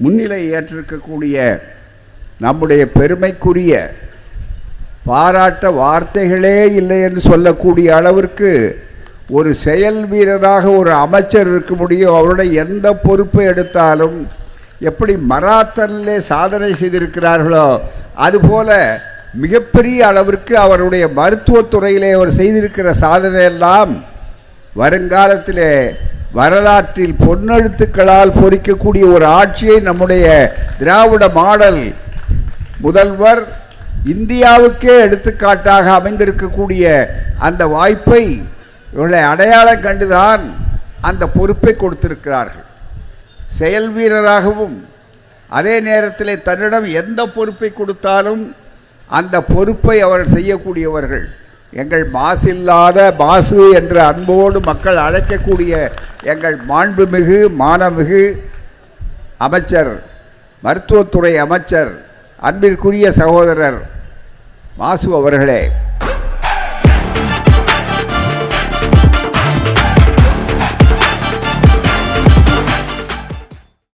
முன்னிலை ஏற்றிருக்கக்கூடிய நம்முடைய பெருமைக்குரிய பாராட்ட வார்த்தைகளே இல்லை என்று சொல்லக்கூடிய அளவிற்கு ஒரு செயல் வீரராக ஒரு அமைச்சர் இருக்க முடியும். அவருடைய எந்த பொறுப்பை எடுத்தாலும் எப்படி மராத்தனிலே சாதனை செய்திருக்கிறார்களோ அதுபோல மிகப்பெரிய அளவிற்கு அவருடைய மருத்துவத்துறையிலே அவர் செய்திருக்கிற சாதனையெல்லாம் வருங்காலத்திலே வரலாற்றில் பொன்னெழுத்துக்களால் பொறிக்கக்கூடிய ஒரு ஆட்சியை நம்முடைய திராவிட மாடல் முதல்வர் இந்தியாவுக்கே எடுத்துக்காட்டாக அமைந்திருக்கக்கூடிய அந்த வாய்ப்பை இவர்களை அடையாளம் கண்டுதான் அந்த பொறுப்பை கொடுத்திருக்கிறார்கள். செயல் வீரராகவும் அதே நேரத்தில் தன்னிடம் எந்த பொறுப்பை கொடுத்தாலும் அந்த பொறுப்பை அவர் செய்யக்கூடியவர்கள். எங்கள் மாசில்லாத மாசு என்ற அன்போடு மக்கள் அழைக்கக்கூடிய எங்கள் மாண்புமிகு மானமிகு அமைச்சர் மருத்துவத்துறை அமைச்சர் அன்பிற்குரிய சகோதரர் மாசு அவர்களே.